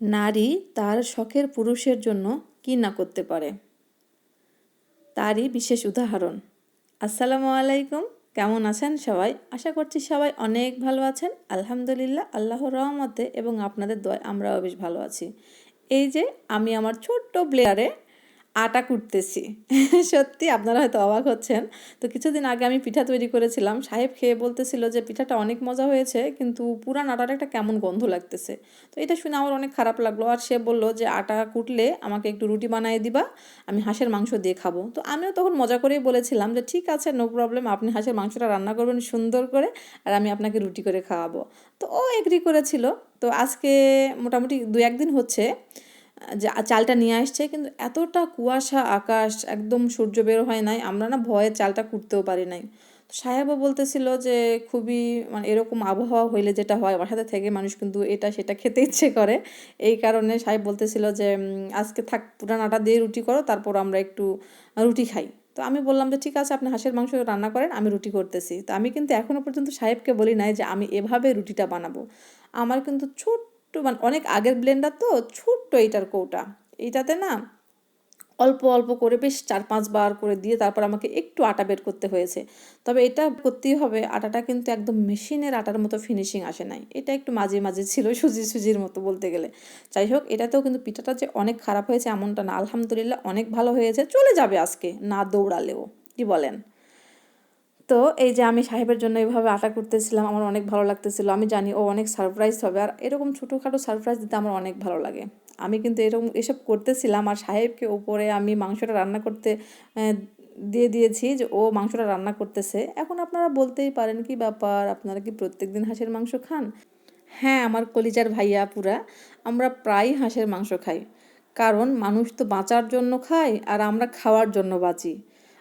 নারী তার শখের পুরুষের জন্য কি না করতে পারে। তারই বিশেষ উদাহরণ। আসসালামু আলাইকুম, কেমন আছেন সবাই? আশা করছি সবাই অনেক ভালো আছেন। আলহামদুলিল্লাহ আল্লাহ রহমতে এবং আপনাদের দয় আমরাও বেশ ভালো আছি। এই যে, আমি আমার ছোট্ট ব্লেয়ারে আটা কুটতেছি। সত্যি, আপনারা হয়তো অবাক হচ্ছেন। তো কিছুদিন আগে আমি পিঠা তৈরি করেছিলাম। সাহেব খেয়ে বলতেছিল যে, পিঠাটা অনেক মজা হয়েছে, কিন্তু পুরান আটার একটা কেমন গন্ধ লাগতেছে। তো এটা শুনে আমার অনেক খারাপ লাগল। আর সে বলল যে, আটা কুটলে আমাকে একটু রুটি বানিয়ে দিবা, আমি হাঁসের মাংস দিয়ে খাব। তো আমিও তখন মজা করেই বলেছিলাম যে, ঠিক আছে নো প্রবলেম আপনি হাঁসের মাংসটা রান্না করবেন সুন্দর করে, আর আমি আপনাকে রুটি করে খাওয়াবো। তো ও এগ্রি করেছিল। তো আজকে মোটামুটি দু একদিন হচ্ছে। চালটা নিয়ে আসছে, কিন্তু এতটা কুয়াশা, আকাশ, একদম সূর্য বের হয় নাই, আমরা না ভয়ে চালটা কুটতেও পারি নাই। সাহেবও বলতেছিল যে খুবই মানে এরকম আবহাওয়া হইলে যেটা হয় বাসাতে থেকে মানুষ কিন্তু এটা সেটা খেতে ইচ্ছে করে। এই কারণে সাহেব বলতেছিল যে আজকে থাক পুরান আটা দিয়ে রুটি করো, তারপর আমরা একটু রুটি খাই। তো আমি বললাম যে, ঠিক আছে, আপনি হাঁসের মাংস রান্না করেন, আমি রুটি করতেছি। তো আমি কিন্তু এখনও পর্যন্ত সাহেবকে বলি নাই যে, আমি এভাবে রুটিটা বানাবো। আমার কিন্তু ছোট্ট মানে অনেক আগের ব্লেন্ডার তো ছোট্ট এইটার কৌটা। এইটাতে না অল্প অল্প করে বেশ চার পাঁচবার করে দিয়ে তারপর আমাকে একটু আটা বের করতে হয়েছে। তবে এটা করতেই হবে, আটাটা কিন্তু একদম মেশিনের আটার মতো ফিনিশিং আসে নাই। এটা একটু মাঝে মাঝে ছিল সুজি, সুজির মতো বলতে গেলে। যাই হোক, এটাতেও কিন্তু পিঠাটা যে অনেক খারাপ হয়েছে এমনটা না। আলহামদুলিল্লাহ অনেক ভালো হয়েছে। চলে যাবে আজকে, না দৌড়ালেও। কি বলেন? তো এই যে আমি সাহেবের জন্য এইভাবে আটা করতেছিলাম, আমার অনেক ভালো লাগতেছিল। আমি জানি ও অনেক সারপ্রাইজ হবে। আর এরকম ছোটোখাটো সারপ্রাইজ দিতে আমার অনেক ভালো লাগে। আমি কিন্তু এরকম এসব করতেছিলাম আর সাহেবকে ওপরে আমি মাংসটা রান্না করতে দিয়ে দিয়েছি যে ও মাংসটা রান্না করতেছে। এখন আপনারা বলতেই পারেন কি ব্যাপার? আপনারা কি প্রত্যেক দিন হাঁসের মাংস খান? হ্যাঁ আমার কলিজার ভাইয়া পুরা, আমরা প্রায় হাঁসের মাংস খাই। কারণ মানুষ তো বাঁচার জন্য খায় আর আমরা খাওয়ার জন্য বাঁচি।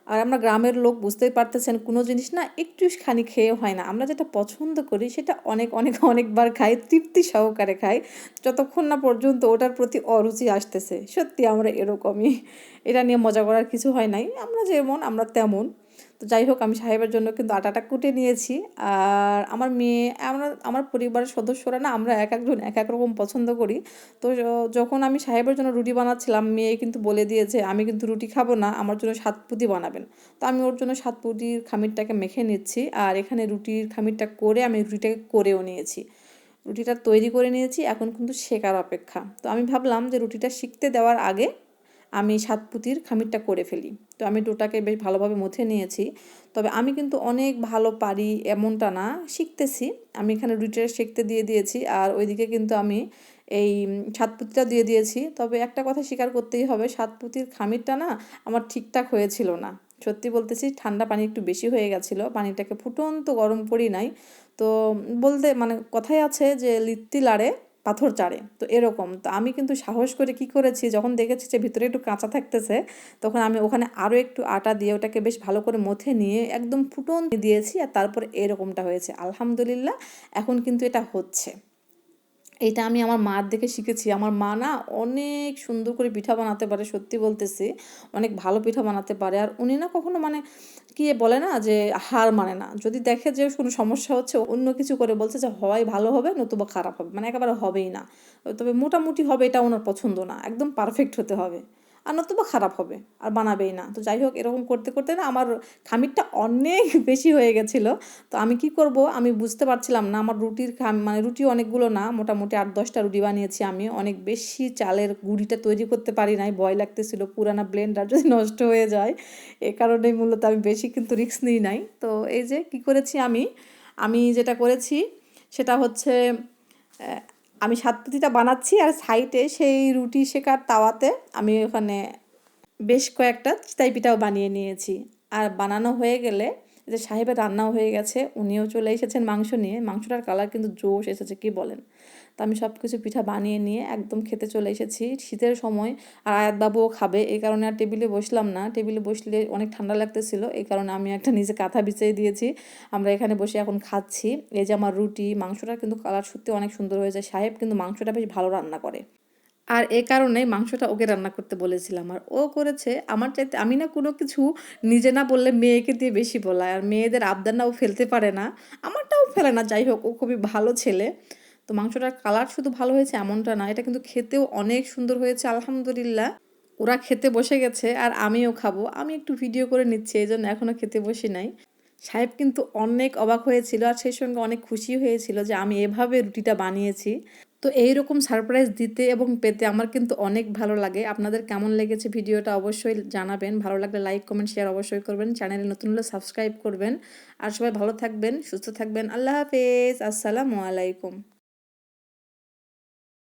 আর আমরা গ্রামের লোক বুঝতেই পারতেছেন কোনো জিনিস না একটু খানি খেয়ে হয় না। আমরা যেটা পছন্দ করি সেটা অনেক অনেক, অনেকবার খাই, তৃপ্তি সহকারে খাই। যতক্ষণ না পর্যন্ত ওটার প্রতি অরুচি আসতেছে। সত্যি আমরা এরকমই। এটা নিয়ে মজা করার কিছু হয় নাই। আমরা যেমন, আমরা তেমন। তো যাই হোক, আমি সাহেবের জন্য কিন্তু আটাটা কুটে নিয়েছি। আর আমার মেয়ে, আমরা, আমার পরিবারের সদস্যরা না, আমরা এক একজন এক এক রকম পছন্দ করি। তো যখন আমি সাহেবের জন্য রুটি বানাচ্ছিলাম, মেয়ে কিন্তু বলে দিয়েছে, আমি কিন্তু রুটি খাব না, আমার জন্য সাতপুতি বানাবেন। তো আমি ওর জন্য সাতপুতির খামিরটাকে মেখে নিচ্ছি, আর এখানে রুটির খামিরটা করে আমি রুটিটাকে করেও নিয়েছি। রুটিটা তৈরি করে নিয়েছি, এখন কিন্তু শেখার অপেক্ষা। তো আমি ভাবলাম যে রুটিটা শিখতে দেওয়ার আগে আমি সাত পুঁতির খামিরটা করে ফেলি। তো আমি ডোটাকে বেশ ভালোভাবে মুথে নিয়েছি। তবে আমি কিন্তু অনেক ভালো পারি এমনটা না, শিখতেছি। আমি এখানে রুটিটা শিখতে দিয়ে দিয়েছি আর ওইদিকে কিন্তু আমি এই সাত সাতপুতিটা দিয়ে দিয়েছি। তবে একটা কথা স্বীকার করতেই হবে সাতপুতির খামিরটা না আমার ঠিকঠাক হয়েছিল না। সত্যি বলতেছি, ঠান্ডা পানি একটু বেশি হয়ে গেছিল, পানিটাকে ফুটন্ত গরম করি নাই। তো বলতে মানে কথাই আছে যে লিত্তি লাড়ে পাথর চাড়ে। তো এরকম। তো আমি কিন্তু সাহস করে কি করেছি, যখন দেখেছি যে ভিতরে একটু কাঁচা থাকতেছে, তখন আমি ওখানে আরও একটু আটা দিয়ে ওটাকে বেশ ভালো করে মথে নিয়ে একদম ফুটন দিয়েছি আর তারপর এরকমটা হয়েছে। আলহামদুলিল্লাহ, এখন কিন্তু এটা হচ্ছে। এটা আমি আমার মার দেখে শিখেছি। আমার মা না অনেক সুন্দর করে পিঠা বানাতে পারে, সত্যি বলতেছি। অনেক ভালো পিঠা বানাতে পারে। আর উনি না কখনো মানে কি বলে না যে হার মানে না। যদি দেখে যে কোনো সমস্যা হচ্ছে, অন্য কিছু করে বলছে যে, হয়, ভালো হবে, নতুবা খারাপ হবে। মানে একেবারে হবেই না। তবে মোটামুটি হবে, এটা ওনার পছন্দ না। একদম পারফেক্ট হতে হবে। আর নতুবা খারাপ হবে, আর বানাবেই না। তো যাই হোক, এরকম করতে করতে না আমার খামিরটা অনেক বেশি হয়ে গেছিল। তো আমি কি করব? আমি বুঝতে পারছিলাম না, আমার রুটির খাম মানে রুটি অনেকগুলো না, মোটামুটি আট দশটা রুটি বানিয়েছি আমি। অনেক বেশি চালের গুঁড়িটা তৈরি করতে পারি নাই, ভয় লাগতেছিল, পুরানা ব্লেন্ডার যদি নষ্ট হয়ে যায়। এ কারণেই মূলত আমি বেশি কিন্তু রিস্ক নিই নাই। তো এই যে কি করেছি আমি? আমি যেটা করেছি, সেটা হচ্ছে আমি সাতপুতিটা বানাচ্ছি আর সাইডে সেই রুটি শেখার তাওয়াতে আমি ওখানে বেশ কয়েকটা চিতাই পিঠাও বানিয়ে নিয়েছি। আর বানানো হয়ে গেলে যে সাহেবের রান্নাও হয়ে গেছে, উনিও চলে এসেছেন মাংস নিয়ে। মাংসটার কালার কিন্তু জোশ এসেছে, কি বলেন? তো আমি সব কিছু পিঠা বানিয়ে নিয়ে একদম খেতে চলে এসেছি। শীতের সময় আর আয়াতবাবুও খাবে, এই কারণে আর টেবিলে বসলাম না। টেবিলে বসলে অনেক ঠান্ডা লাগতেছিল, এই কারণে আমি একটা নিজে কাঁথা বিছিয়ে দিয়েছি। আমরা এখানে বসে এখন খাচ্ছি। এই যে আমার রুটি মাংসটা কিন্তু কালার সত্যি অনেক সুন্দর হয়েছে। সাহেব কিন্তু মাংসটা বেশ ভালো রান্না করে। আর এ কারণে মাংসটা ওকে রান্না করতে বলেছিলাম। আর ও করেছে, আমার চাইতে, আমি না কোনো কিছু নিজে না বললে মেয়েকে দিয়ে বেশি বলায়। আর মেয়েদের আবদার না ও ফেলতে পারে না, আমারটাও ফেলে না। যাই হোক, ও খুবই ভালো ছেলে। তো মাংসটার কালার শুধু ভালো হয়েছে এমনটা না, এটা কিন্তু খেতেও অনেক সুন্দর হয়েছে, আলহামদুলিল্লাহ। ওরা খেতে বসে গেছে, আর আমিও খাব। আমি একটু ভিডিও করে নিচ্ছি, এই জন্য এখনও খেতে বসি নাই। সাহেব কিন্তু অনেক অবাক হয়েছিল, আর সেই সঙ্গে অনেক খুশি হয়েছিল যে আমি এভাবে রুটিটা বানিয়েছি। তো এই রকম সারপ্রাইজ দিতে এবং পেতে আমার কিন্তু অনেক ভালো লাগে। আপনাদের কেমন লেগেছে ভিডিওটা অবশ্যই জানাবেন। ভালো লাগলে লাইক কমেন্ট শেয়ার অবশ্যই করবেন। চ্যানেলে নতুন হলে সাবস্ক্রাইব করবেন। আর সবাই ভালো থাকবেন, সুস্থ থাকবেন। আল্লাহ হাফেজ। আসসালামু আলাইকুম।